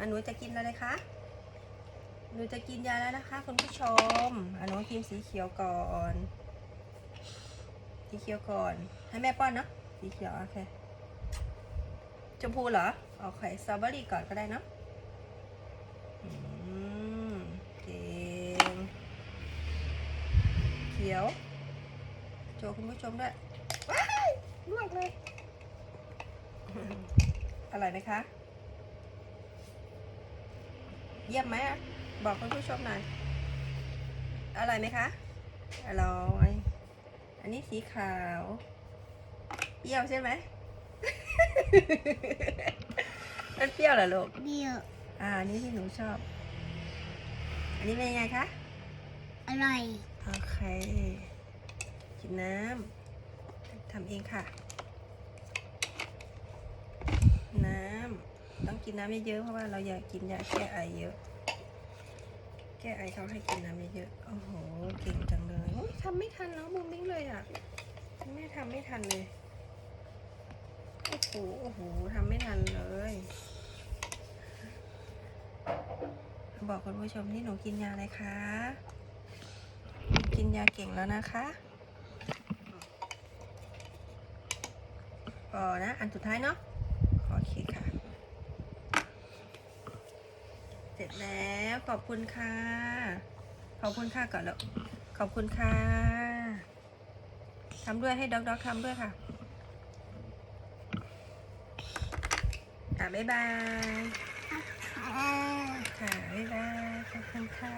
อะหนูจะกินอะไรคะหนูจะกินยาแล้วนะคะ คุณผู้ชมอะหนูกินสีเขียวก่อน สีเขียวก่อน ให้แม่ป้อนเนาะ สีเขียวโอเค ชมพูเหรอโอเคสตรอเบอรี่ก่อนก็ได้เนาะอืมเก่งเขียว โชว์คุณผู้ชมด้วยว้ายลวกเลย อร่อยไหมคะ เยี่ยมไหมอะบอกคุณผู้ชมหน่อยอร่อยไหมคะอร่อยอันนี้สีขาวเปรี้ยวใช่ไหม มันเปรี้ยวเหรอลูกเดียวอ่าอันนี้ที่หนูชอบ อันนี้เป็นยังไงคะ อร่อย โอเคกินน้ำทำเองค่ะ น้ำต้อง กินน้ำเยอะๆเพราะว่าเราอยากกินยาแก้ไอเยอะ แก้ไอเขาให้กินน้ำเยอะๆโอ้โหเก่งจังเลยทำไม่ทันน้องบูมบิ้งเลยอะแม่ทำไม่ทันเลยโอ้โหโอ้โหทำไม่ทันเลย บอกคุณผู้ชมที่หนูกินยาอะไรคะกินยาเก่งแล้วนะคะพอนะ อันสุดท้ายเนาะโอเคค่ะ เส ร็จแล้วขอบคุณค่ะ ขอบคุณค่ะก่อนแล้วขอบคุณค่ะทำด้วยให้ด็อกด็อกทำด้วยค่ะอะบ๊ายบายค่ะค่ะบ๊ายบายขอบคุณค่ะ